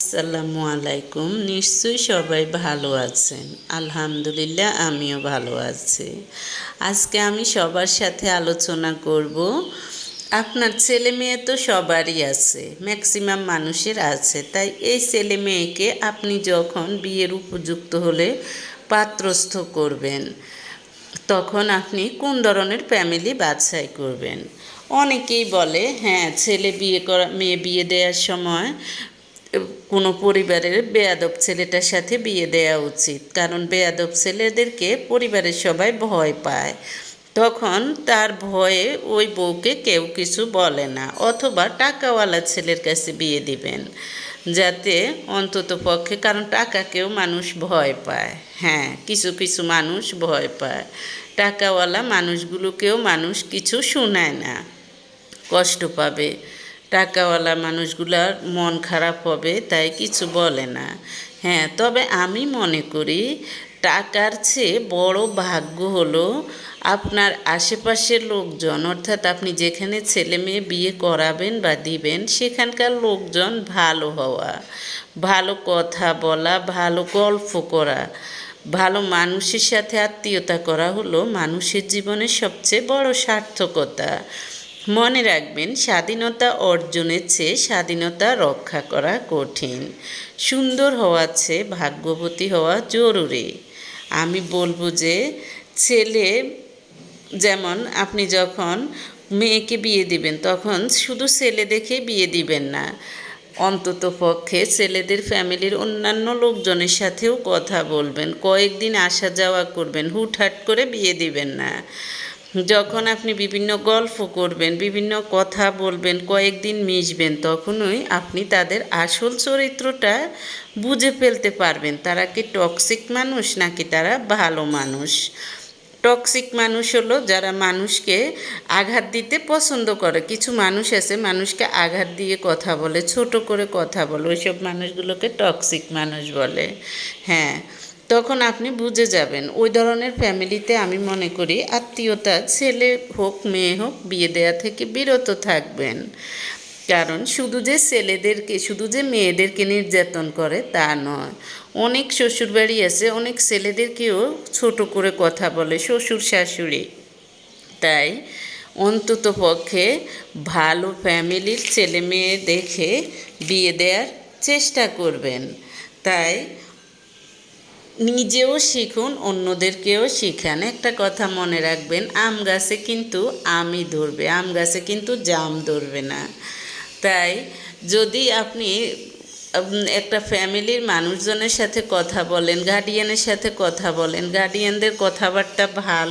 আসসালামু আলাইকুম। নিশ্চয়ই সবাই ভালো আছেন। আলহামদুলিল্লাহ, আমিও ভালো আছি। আজকে আমি সবার সাথে আলোচনা করব, আপনার ছেলে মেয়ে তো সবারই আছে ম্যাক্সিমাম মানুষের আছে। তাই এই ছেলে মেয়েকে আপনি যখন বিয়ের উপযুক্ত হলে পাত্রস্থ করবেন, তখন আপনি কোন ধরনের ফ্যামিলি বাছাই করবেন? অনেকেই বলে হ্যাঁ ছেলে বিয়ে করা, মেয়ে বিয়ে দেওয়ার সময় কোনো পরিবারের বেয়াদব ছেলেটার সাথে বিয়ে দেওয়া উচিত। কারণ বেয়াদব ছেলেদেরকে পরিবারের সবাই ভয় পায়। তখন তার ভয়ে ওই বউকে কেউ কিছু বলে না, অথবা টাকাওয়ালা ছেলের কাছে বিয়ে দিবেন, যাতে অন্তত পক্ষে, কারণ টাকাকেও মানুষ ভয় পায়। হ্যাঁ কিছু কিছু মানুষ ভয় পায়। টাকাওয়ালা মানুষগুলোকেও মানুষ কিছু শোনায় না, কষ্ট পাবে। টাকাওয়ালা মানুষগুলার মন খারাপ হবে, তাই কিছু বলে না। হ্যাঁ তবে আমি মনে করি টাকার চেয়ে বড় ভাগ্য হলো আপনার আশেপাশের লোকজন। অর্থাৎ আপনি যেখানে ছেলে মেয়ে বিয়ে করাবেন বা দিবেন, সেখানকার লোকজন ভালো হওয়া, ভালো কথা বলা, ভালো গল্প করা, ভালো মানুষের সাথে আত্মীয়তা করা হলো মানুষের জীবনের সবচেয়ে বড় সার্থকতা। মনে রাখবেন, স্বাধীনতা অর্জনের চেয়ে স্বাধীনতা রক্ষা করা কঠিন। সুন্দর হওয়ার চেয়ে ভাগ্যবতী হওয়া জরুরি। আমি বলব যে, ছেলে যেমন আপনি যখন মেয়েকে বিয়ে দিবেন, তখন শুধু ছেলে দেখে বিয়ে দিবেন না। অন্তত পক্ষে ছেলেদের ফ্যামিলির অন্যান্য লোকজনের সাথেও কথা বলবেন, কয়েকদিন আসা যাওয়া করবেন, হুটহাট করে বিয়ে দিবেন না। যখন আপনি বিভিন্ন গল্প করবেন, বিভিন্ন কথা বলবেন, কয়েকদিন মিশবেন, তখনই আপনি তাদের আসল চরিত্রটা বুঝে ফেলতে পারবেন। তারা কি টক্সিক মানুষ নাকি তারা ভালো মানুষ? টক্সিক মানুষ হলো যারা মানুষকে আঘাত দিতে পছন্দ করে। কিছু মানুষ আছে, মানুষকে আঘাত দিয়ে কথা বলে, ছোট করে কথা বলে। ওইসব মানুষগুলোকে টক্সিক মানুষ বলে। হ্যাঁ। তখন আপনি বুঝে যাবেন, ওই ধরনের ফ্যামিলিতে আমি মনে করি আত্মীয়তা, ছেলে হোক, মেয়ে হোক, বিয়ে দেওয়া থেকে বিরত থাকবেন। কারণ শুধু যে ছেলেদেরকে, শুধু যে মেয়েদেরকে নির্যাতন করে তা নয়। অনেক শ্বশুরবাড়ি আছে, অনেক ছেলেদেরকেও ছোট করে কথা বলে শ্বশুর শাশুড়ি। তাই অন্তত পক্ষে ভালো ফ্যামিলির ছেলে মেয়ে দেখে বিয়ে দেওয়ার চেষ্টা করবেন। তাই নিজেও শিখুন, অন্যদেরকেও শিখান। একটা কথা মনে রাখবেন, আম গাছে কিন্তু আমই ধরবে, আম গাছে কিন্তু জাম ধরবে না। তাই যদি আপনি একটা ফ্যামিলির মানুষজনের সাথে কথা বলেন গার্ডিয়ানের সাথে কথা বলেন গার্ডিয়ানদের কথাবার্তা ভালো